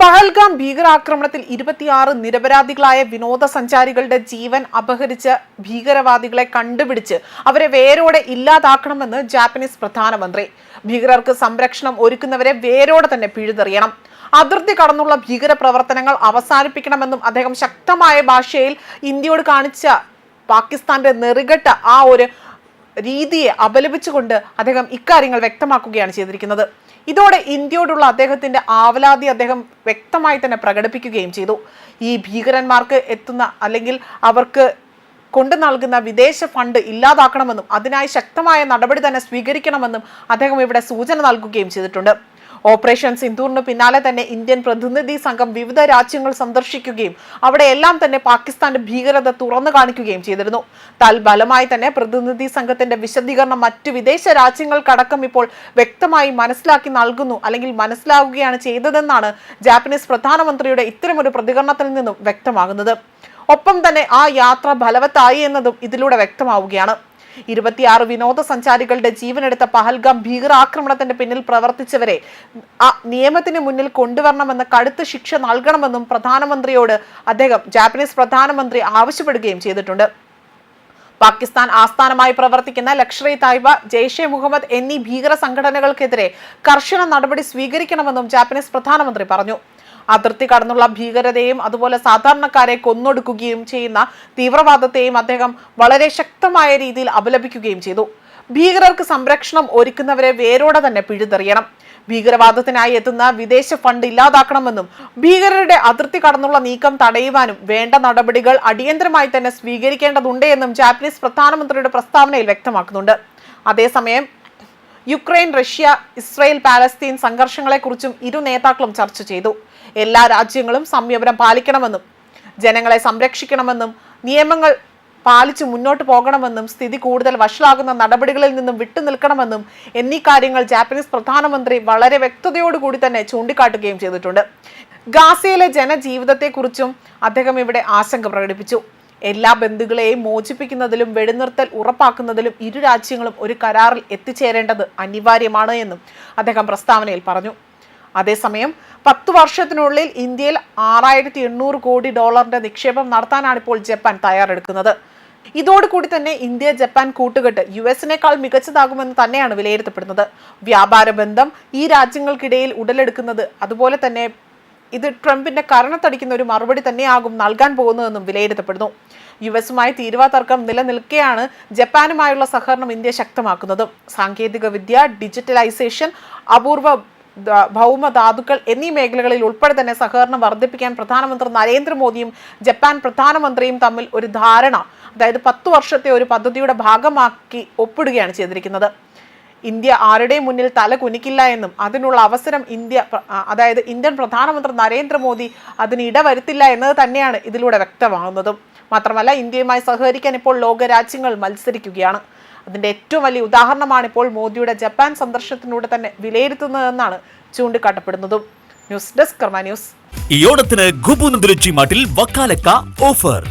പഹൽഗാം ഭീകരാക്രമണത്തിൽ ഇരുപത്തിയാറ് നിരപരാധികളായ വിനോദസഞ്ചാരികളുടെ ജീവൻ അപഹരിച്ച ഭീകരവാദികളെ കണ്ടുപിടിച്ച് അവരെ വേരോടെ ഇല്ലാതാക്കണമെന്ന് ജാപ്പനീസ് പ്രധാനമന്ത്രി. ഭീകരർക്ക് സംരക്ഷണം ഒരുക്കുന്നവരെ വേരോടെ തന്നെ പിഴുതെറിയണം. അതിർത്തി കടന്നുള്ള ഭീകര പ്രവർത്തനങ്ങൾ അവസാനിപ്പിക്കണമെന്നും അദ്ദേഹം ശക്തമായ ഭാഷയിൽ ഇന്ത്യയോട് കാണിച്ച പാകിസ്ഥാന്റെ നെറികെട്ട ആ ഒരു രീതിയെ അപലപിച്ചുകൊണ്ട് അദ്ദേഹം ഇക്കാര്യങ്ങൾ വ്യക്തമാക്കുകയാണ് ചെയ്തിരിക്കുന്നത്. ഇതോടെ ഇന്ത്യയോടുള്ള അദ്ദേഹത്തിന്റെ ആവലാതി അദ്ദേഹം വ്യക്തമായി തന്നെ പ്രകടിപ്പിക്കുകയും ചെയ്തു. ഈ ഭീകരന്മാർക്ക് എത്തുന്ന അല്ലെങ്കിൽ അവർക്ക് കൊണ്ടു നൽകുന്ന വിദേശ ഫണ്ട് ഇല്ലാതാക്കണമെന്നും അതിനായി ശക്തമായ നടപടി തന്നെ സ്വീകരിക്കണമെന്നും അദ്ദേഹം ഇവിടെ സൂചന നൽകുകയും ചെയ്തിട്ടുണ്ട്. ഓപ്പറേഷൻ സിന്ധൂറിന് പിന്നാലെ തന്നെ ഇന്ത്യൻ പ്രതിനിധി സംഘം വിവിധ രാജ്യങ്ങൾ സന്ദർശിക്കുകയും അവിടെ എല്ലാം തന്നെ പാകിസ്ഥാന്റെ ഭീകരത തുറന്നു കാണിക്കുകയും ചെയ്തിരുന്നു. തൽബലമായി തന്നെ പ്രതിനിധി സംഘത്തിന്റെ വിശദീകരണം മറ്റു വിദേശ രാജ്യങ്ങൾക്കടക്കം ഇപ്പോൾ വ്യക്തമായി മനസ്സിലാക്കി നൽകുന്നു. അല്ലെങ്കിൽ മനസ്സിലാവുകയാണ് ചെയ്തതെന്നാണ് ജാപ്പനീസ് പ്രധാനമന്ത്രിയുടെ ഇത്തരമൊരു പ്രതികരണത്തിൽ നിന്നും വ്യക്തമാകുന്നത്. ഒപ്പം തന്നെ ആ യാത്ര ഫലവത്തായി എന്നതും ഇതിലൂടെ വ്യക്തമാവുകയാണ്. ഇരുപത്തിയാറ് വിനോദസഞ്ചാരികളുടെ ജീവനെടുത്ത പഹൽഗാം ഭീകരാക്രമണത്തിന്റെ പിന്നിൽ പ്രവർത്തിച്ചവരെ നിയമത്തിന് മുന്നിൽ കൊണ്ടുവരണമെന്ന് കടുത്ത ശിക്ഷ നൽകണമെന്നും പ്രധാനമന്ത്രിയോട് അദ്ദേഹം ജാപ്പനീസ് പ്രധാനമന്ത്രി ആവശ്യപ്പെടുകയും ചെയ്തിട്ടുണ്ട്. പാകിസ്ഥാൻ ആസ്ഥാനമായി പ്രവർത്തിക്കുന്ന ലഷ്കർ ഇ തായ്ബ ജെയ്ഷെ മുഹമ്മദ് എന്നീ ഭീകര സംഘടനകൾക്കെതിരെ കർശന നടപടി സ്വീകരിക്കണമെന്നും ജാപ്പനീസ് പ്രധാനമന്ത്രി പറഞ്ഞു. അതിർത്തി കടന്നുള്ള ഭീകരതയും അതുപോലെ സാധാരണക്കാരെ കൊന്നൊടുക്കുകയും ചെയ്യുന്ന തീവ്രവാദത്തെയും അദ്ദേഹം വളരെ ശക്തമായ രീതിയിൽ അപലപിക്കുകയും ചെയ്തു. ഭീകരർക്ക് സംരക്ഷണം ഒരുക്കുന്നവരെ വേരോടെ തന്നെ പിഴുതെറിയണം. ഭീകരവാദത്തിനായി എത്തുന്ന വിദേശ ഫണ്ട് ഇല്ലാതാക്കണമെന്നും ഭീകരരുടെ അതിർത്തി കടന്നുള്ള നീക്കം തടയുവാനും വേണ്ട നടപടികൾ അടിയന്തരമായി തന്നെ സ്വീകരിക്കേണ്ടതുണ്ട് എന്നും ജാപ്പനീസ് പ്രധാനമന്ത്രിയുടെ പ്രസ്താവനയിൽ വ്യക്തമാക്കുന്നുണ്ട്. അതേസമയം യുക്രൈൻ റഷ്യ ഇസ്രയേൽ പാലസ്തീൻ സംഘർഷങ്ങളെക്കുറിച്ചും ഇരു നേതാക്കളും ചർച്ച ചെയ്തു. എല്ലാ രാജ്യങ്ങളും സംയമനം പാലിക്കണമെന്നും ജനങ്ങളെ സംരക്ഷിക്കണമെന്നും നിയമങ്ങൾ പാലിച്ചു മുന്നോട്ട് പോകണമെന്നും സ്ഥിതി കൂടുതൽ വഷളാകുന്ന നടപടികളിൽ നിന്നും വിട്ടുനിൽക്കണമെന്നും എന്നീ കാര്യങ്ങൾ ജാപ്പനീസ് പ്രധാനമന്ത്രി വളരെ വ്യക്തതയോടുകൂടി തന്നെ ചൂണ്ടിക്കാട്ടുകയും ചെയ്തിട്ടുണ്ട്. ഗാസയിലെ ജനജീവിതത്തെക്കുറിച്ചും അദ്ദേഹം ഇവിടെ ആശങ്ക പ്രകടിപ്പിച്ചു. എല്ലാ ബന്ധുക്കളെയും മോചിപ്പിക്കുന്നതിലും വെടിനിർത്തൽ ഉറപ്പാക്കുന്നതിലും ഇരു രാജ്യങ്ങളും ഒരു കരാറിൽ എത്തിച്ചേരേണ്ടത് അനിവാര്യമാണ് എന്നും അദ്ദേഹം പ്രസ്താവനയിൽ പറഞ്ഞു. അതേസമയം പത്ത് വർഷത്തിനുള്ളിൽ ഇന്ത്യയിൽ ആറായിരത്തി എണ്ണൂറ് കോടി ഡോളറിന്റെ നിക്ഷേപം നടത്താനാണ് ഇപ്പോൾ ജപ്പാൻ തയ്യാറെടുക്കുന്നത്. ഇതോടുകൂടി തന്നെ ഇന്ത്യ ജപ്പാൻ കൂട്ടുകെട്ട് യു എസിനേക്കാൾ മികച്ചതാകുമെന്ന് തന്നെയാണ് വിലയിരുത്തപ്പെടുന്നത്. വ്യാപാര ബന്ധം ഈ രാജ്യങ്ങൾക്കിടയിൽ ഉടലെടുക്കുന്നത് അതുപോലെ തന്നെ ഇത് ട്രംപിന്റെ കരണത്തടിക്കുന്ന ഒരു മറുപടി തന്നെയാകും നൽകാൻ പോകുന്നതെന്നും വിലയിരുത്തപ്പെടുന്നു. യു എസുമായി തീരുവ തർക്കം നിലനിൽക്കെയാണ് ജപ്പാനുമായുള്ള സഹകരണം ഇന്ത്യ ശക്തമാക്കുന്നത്. സാങ്കേതികവിദ്യ ഡിജിറ്റലൈസേഷൻ അപൂർവ ഭൗമ ധാതുക്കൾ എന്നീ മേഖലകളിൽ ഉൾപ്പെടെ തന്നെ സഹകരണം വർദ്ധിപ്പിക്കാൻ പ്രധാനമന്ത്രി നരേന്ദ്രമോദിയും ജപ്പാൻ പ്രധാനമന്ത്രിയും തമ്മിൽ ഒരു ധാരണ അതായത് പത്ത് വർഷത്തെ ഒരു പദ്ധതിയുടെ ഭാഗമാക്കി ഒപ്പിടുകയാണ് ചെയ്തിരിക്കുന്നത്. ഇന്ത്യ ആരുടെയും മുന്നിൽ തല കുനിക്കില്ല എന്നും അതിനുള്ള അവസരം ഇന്ത്യ അതായത് ഇന്ത്യൻ പ്രധാനമന്ത്രി നരേന്ദ്രമോദി അതിന് ഇടവരുത്തില്ല എന്നത് തന്നെയാണ് ഇതിലൂടെ വ്യക്തമാകുന്നതും. മാത്രമല്ല ഇന്ത്യയുമായി സഹകരിക്കാൻ ഇപ്പോൾ ലോകരാജ്യങ്ങൾ മത്സരിക്കുകയാണ്. അതിന്റെ ഏറ്റവും വലിയ ഉദാഹരണമാണ് ഇപ്പോൾ മോദിയുടെ ജപ്പാൻ സന്ദർശനത്തിലൂടെ തന്നെ വിലയിരുത്തുന്നതെന്നാണ് ചൂണ്ടിക്കാട്ടപ്പെടുന്നതും. News desk Karma news. ഈ ഓണത്തിന് ഗുബു നന്ദുരുച്ചി മാട്ടിൽ വക്കാലക്ക ഓഫർ.